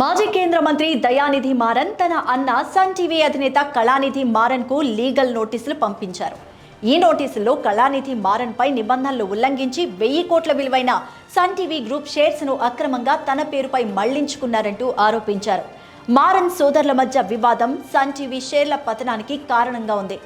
మాజీ కేంద్ర మంత్రి దయానిధి మారన్ తన అన్న సన్ టీవీ అధినేత కళానిధి మారన్కు లీగల్ నోటీసులు పంపించారు. ఈ నోటీసుల్లో కళానిధి మారన్ పై నిబంధనలు ఉల్లంఘించి వెయ్యి కోట్ల విలువైన సన్ టీవీ గ్రూప్ షేర్స్ను అక్రమంగా తన పేరుపై మళ్ళించుకున్నారంటూ ఆరోపించారు. మారన్ సోదరుల మధ్య వివాదం సన్ టీవీ షేర్ల పతనానికి కారణంగా ఉంది.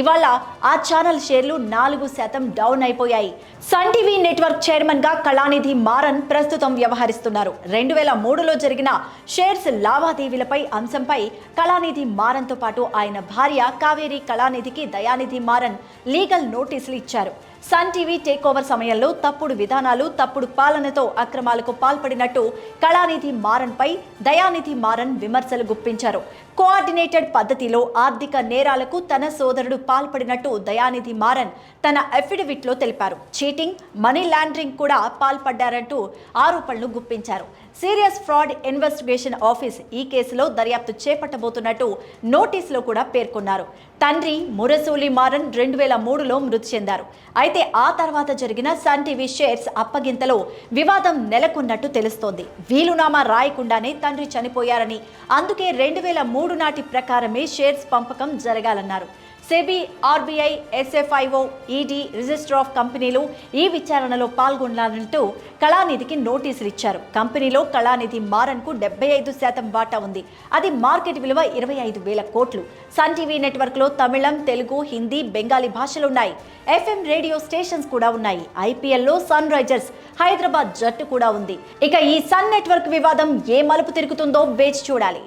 ఇవాళ ఆ ఛానల్ షేర్లు నాలుగు శాతం డౌన్ అయిపోయాయి. సన్ టీవీ నెట్వర్క్ చైర్మన్గా కళానిధి మారన్ ప్రస్తుతం వ్యవహరిస్తున్నారు. రెండు వేల మూడులో జరిగిన షేర్స్ లావాదేవీలపై అంశంపై కళానిధి మారన్తో పాటు ఆయన భార్య కావేరి కళానిధికి దయానిధి మారన్ లీగల్ నోటీసులు ఇచ్చారు. సన్ టీవీ టేక్ ఓవర్ సమయంలో తప్పుడు విధానాలు తప్పుడు పాలనతో అక్రమాలకు పాల్పడినట్టు కళానిధి మారన్పై దయానిధి మారన్ విమర్శలు గుప్పించారు. కోఆర్డినేటెడ్ పద్ధతిలో ఆర్థిక నేరాలకు తన సోదరుడు పాల్పడినట్టు దయానిధి మారన్ తన అఫిడవిట్లో తెలిపారు. చీటింగ్ మనీ లాండరింగ్ కూడా పాల్పడ్డారంటూ ఆరోపణలు గుప్పించారు. సీరియస్ ఫ్రాడ్ ఇన్వెస్టిగేషన్ ఆఫీస్ ఈ కేసులో దర్యాప్తు చేపట్టబోతున్నట్టు నోటీసులో కూడా పేర్కొన్నారు. తండ్రి మురసూలి మారన్ రెండు వేల మూడులో మృతి చెందారు. అయితే ఆ తర్వాత జరిగిన సన్ టీవీ షేర్స్ అప్పగింతలో వివాదం నెలకొన్నట్టు తెలుస్తోంది. వీలునామా రాయకుండానే తండ్రి చనిపోయారని అందుకే రెండు వేల మూడు నాటి ప్రకారమే షేర్స్ పంపకం జరగాలన్నారు. SEBI RBI SFIO ED register of కంపెనీలు ఈ విచారణలో పాల్గొనాలంటూ కళానిధికి నోటీసులు ఇచ్చారు కంపెనీలో కళానిధి మారన్కు డెబ్బై ఐదు శాతం వాటా ఉంది. అది మార్కెట్ విలువ ఇరవై ఐదు వేల కోట్లు. సన్ టీవీ నెట్వర్క్లో తమిళం తెలుగు హిందీ బెంగాలీ భాషలు ఉన్నాయి. ఎఫ్ఎం రేడియో స్టేషన్స్ కూడా ఉన్నాయి. ఐపీఎల్లో సన్ రైజర్స్ హైదరాబాద్ జట్టు కూడా ఉంది. ఇక ఈ సన్ నెట్వర్క్ వివాదం ఏ మలుపు తిరుగుతుందో వేచి చూడాలి.